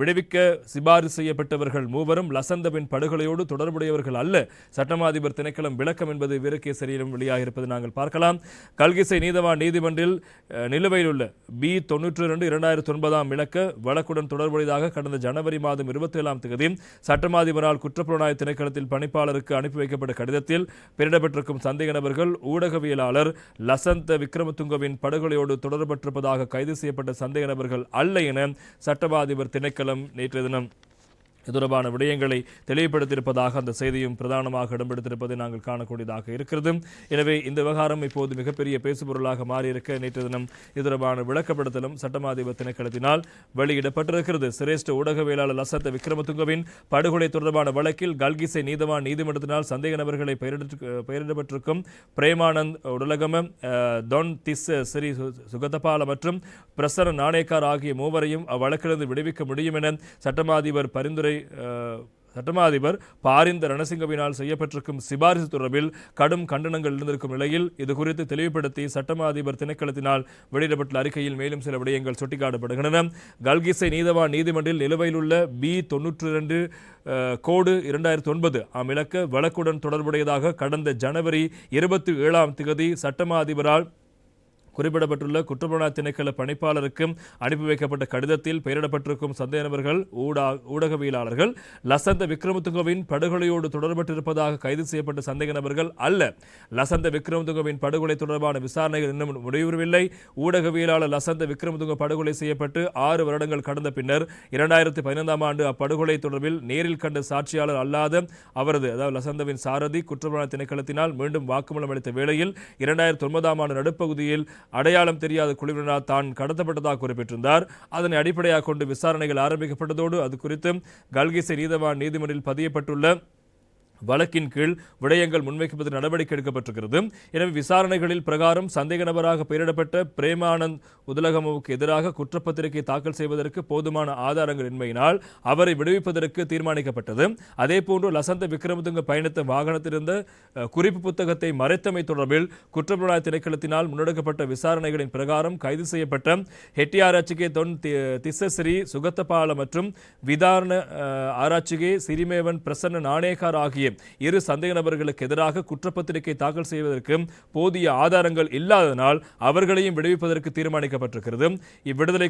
விடுவிக்க சிபாரிசு செய்யப்பட்டவர்கள் மூவரும் லசந்தவின் படுகொலையோடு தொடர்புடையவர்கள் அல்ல. சட்டமா அதிபர் திணைக்களம் விளக்கம் என்பது வீரகேசரியிலும் வெளியாகியிருப்பது நாங்கள் பார்க்கலாம். கல்கிசை நீதவான் நீதிமன்றில் நிலுவையில் உள்ள பி தொன்னூற்றி ரெண்டு இரண்டாயிரத்தி ஒன்பதாம் இலக்க வழக்குடன் தொடர்புடையதாக கடந்த ஜனவரி மாதம் இருபத்தி ஏழாம் தேதி சட்டமாதிபரால் குற்றப்புலனாய்வு திணைக்களத்தில் பணிப்பாளருக்கு அனுப்பி வைக்கப்பட்ட கடிதத்தில் பெயரிடப்பட்டிருக்கும் சந்தேக நபர்கள் ஊடகவியலாளர் லசந்த விக்ரமதுங்கவின் படுகொலையோடு தொடர்பற்றிருப்பதாக கைது செய்யப்பட்ட சந்தேக நபர்கள் அல்ல என சட்டமாதிபர் திணைக்களம் நேற்று தினம் இது தொடர்பான விடயங்களை தெளிவுபடுத்தியிருப்பதாக அந்த செய்தியும் பிரதானமாக இடம்பெடுத்திருப்பதை நாங்கள் காணக்கூடியதாக இருக்கிறது. எனவே இந்த விவகாரம் இப்போது மிகப்பெரிய பேசுபொருளாக மாறியிருக்க நேற்று தினம் இது தொடர்பான விளக்கப்படுத்தலும் சட்டமாதிபர் திணைக்களத்தினால் வெளியிடப்பட்டிருக்கிறது. சிரேஷ்ட ஊடகவியலாளர் லசத்த விக்ரமதுங்கவின் படுகொலை தொடர்பான வழக்கில் கல்கிசை நீதவான் நீதிமன்றத்தினால் சந்தேக நபர்களை பெயரிடப்பட்டிருக்கும் பிரேமானந்த் உடலகம தொன் திஸ் ஸ்ரீ சு- சுகதபால மற்றும் பிரசர நாணேக்கார் ஆகிய மூவரையும் அவ்வழக்கிலிருந்து விடுவிக்க முடியும் என சட்டமாதிபர் பரிந்துரை சட்டமா அதிபர் பாரிந்த ரணசிங்கவினால் செய்யப்பட்டிருக்கும் சிபாரிசு தொடர்பில் கடும் கண்டனங்கள் இருந்திருக்கும் நிலையில் இது குறித்து தெளிவுபடுத்தி சட்டமா அதிபர் திணைக்களத்தினால் வெளியிடப்பட்டுள்ள அறிக்கையில் மேலும் சில விடயங்கள் சுட்டிக்காட்டப்படுகின்றன. கல்கிசை நீதவான் நீதிமன்றில் நிலுவையில் உள்ள பி தொன்னூற்றி இரண்டு கோடு இரண்டாயிரத்தி ஒன்பது ஆம் இலக்க வழக்குடன் தொடர்புடையதாக கடந்த ஜனவரி இருபத்தி ஏழாம் திகதி சட்டமா அதிபரால் குறிப்பிடப்பட்டுள்ள குற்றப்புலனாய்வு திணைக்கள பணிப்பாளருக்கு அனுப்பி வைக்கப்பட்ட கடிதத்தில் பெயரிடப்பட்டிருக்கும் சந்தேக நபர்கள் ஊடா ஊடகவியலாளர்கள் லசந்த விக்ரமதுங்கவின் படுகொலையோடு தொடர்பட்டிருப்பதாக கைது செய்யப்பட்ட சந்தேக நபர்கள் அல்ல. லசந்த விக்ரமதுங்கவின் படுகொலை தொடர்பான விசாரணைகள் இன்னும் முடிவுறவில்லை. ஊடகவியலாளர் லசந்த விக்ரமதுங்க படுகொலை செய்யப்பட்டு ஆறு வருடங்கள் கடந்த பின்னர் இரண்டாயிரத்தி பதினைந்தாம் ஆண்டு அப்படுகொலை தொடர்பில் நேரில் கண்ட சாட்சியாளர் அல்லாத அவரது அதாவது லசந்தவின் சாரதி குற்றப்புலனாய்வு திணைக்களத்தினால் மீண்டும் வாக்குமூலம் அளித்த வேளையில் இரண்டாயிரத்தி ஒன்பதாம் ஆண்டு நடுப்பகுதியில் அடையாளம் தெரியாத குழுவினரால் தான் கடத்தப்பட்டதாக குறிப்பிட்டிருந்தார். அதனை அடிப்படையாக கொண்டு விசாரணைகள் ஆரம்பிக்கப்பட்டதோடு அது குறித்து கல்கிசை நீதவான் நீதிமன்றில் பதியப்பட்டுள்ள வழக்கின் கீழ் விடயங்கள் முன்வைக்கப்பட்டு நடவடிக்கை எடுக்கப்பட்டிருக்கிறது. எனவே விசாரணைகளில் பிரகாரம் சந்தேக நபராக பெயரிடப்பட்ட பிரேமானந்த் உதலகமுவுக்கு எதிராக குற்றப்பத்திரிகை தாக்கல் செய்வதற்கு போதுமான ஆதாரங்கள் இன்மையினால் அவரை விடுவிப்பதற்கு தீர்மானிக்கப்பட்டது. அதேபோன்று லசந்த விக்ரமதுங்க பயணித்த வாகனத்திலிருந்து குறிப்பு புத்தகத்தை மறைத்தமை தொடர்பில் குற்றப்புலனாய்வு திணைக்களத்தினால் முன்னெடுக்கப்பட்ட விசாரணைகளின் பிரகாரம் கைது செய்யப்பட்ட ஹெட்டியாராட்சிகே தொன் திசஸ்ரீ சுகத்தபால மற்றும் விதாரண ஆராய்ச்சிகே சிறிமேவன் பிரசன்ன நாணேகார் ஆகிய இரு சந்தேக நபர்களுக்கு எதிராக குற்றப்பத்திரிகை தாக்கல் செய்வதற்கு போதிய ஆதாரங்கள் இல்லாததனால் அவர்களையும் விடுவிப்பதற்கு தீர்மானிக்கப்பட்டிருக்கிறது இவ்விடுதலை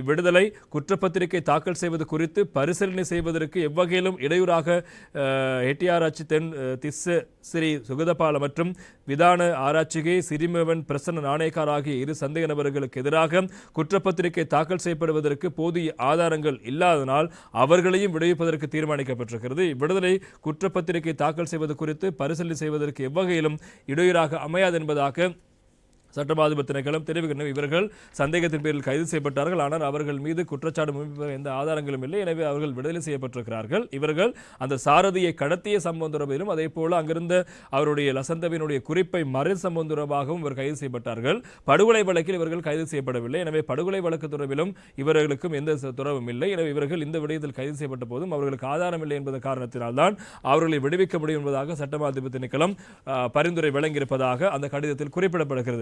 இவ்விடுதலை குற்றப்பத்திரிகை தாக்கல் செய்வது குறித்து பரிசீலனை செய்வதற்கு எவ்வகையிலும் இடையூறாக அஹ், ஹெட்டியாராய்ச்சி தென் திஸ் ஸ்ரீ சுகதபால மற்றும் விதான ஆராய்ச்சிகை சிறிமவன் பிரசன்ன நாணயக்கார் ஆகிய இரு சந்தேக நபர்களுக்கு எதிராக குற்றப்பத்திரிகை தாக்கல் செய்யப்படுவதற்கு போதிய ஆதாரங்கள் இல்லாததனால் அவர்களையும் விடுவிப்பதற்கு தீர்மானிக்கப்பட்டிருக்கிறது. இவ்விடுதலை குற்றப்பத்திரிகை தாக்கல் செய்வது குறித்து பரிசீலனை செய்வதற்கு எவ்வகையிலும் இடையூறாக அமையாது என்பதாக சட்டமாதிபர் திணைக்களம் இவர்கள் சந்தேகத்தின் பேரில் கைது செய்யப்பட்டார்கள். ஆனால் அவர்கள் மீது குற்றச்சாட்டு எந்த ஆதாரங்களும் இல்லை. எனவே அவர்கள் விடுதலை செய்யப்பட்டிருக்கிறார்கள். இவர்கள் அந்த சாரதியை கடத்திய சம்பவம் தொடர்பிலும் அதே போல அங்கிருந்த அவருடைய லசந்தவினுடைய குறிப்பை மறை சம்பவம் தொடர்பாகவும் இவர் கைது செய்யப்பட்டார்கள். படுகொலை வழக்கில் இவர்கள் கைது செய்யப்படவில்லை. எனவே படுகொலை வழக்கு தொடர்பிலும் இவர்களுக்கும் எந்த தொடர்பும் இல்லை. எனவே இவர்கள் இந்த விடயத்தில் கைது செய்யப்பட்ட போதும் அவர்களுக்கு ஆதாரம் இல்லை என்பது காரணத்தினால்தான் அவர்களை விடுவிக்க முடியும் என்பதாக சட்டமாதிபர் திணைக்களம் பரிந்துரை வழங்கியிருப்பதாக அந்த கடிதத்தில் குறிப்பிடப்படுகிறது.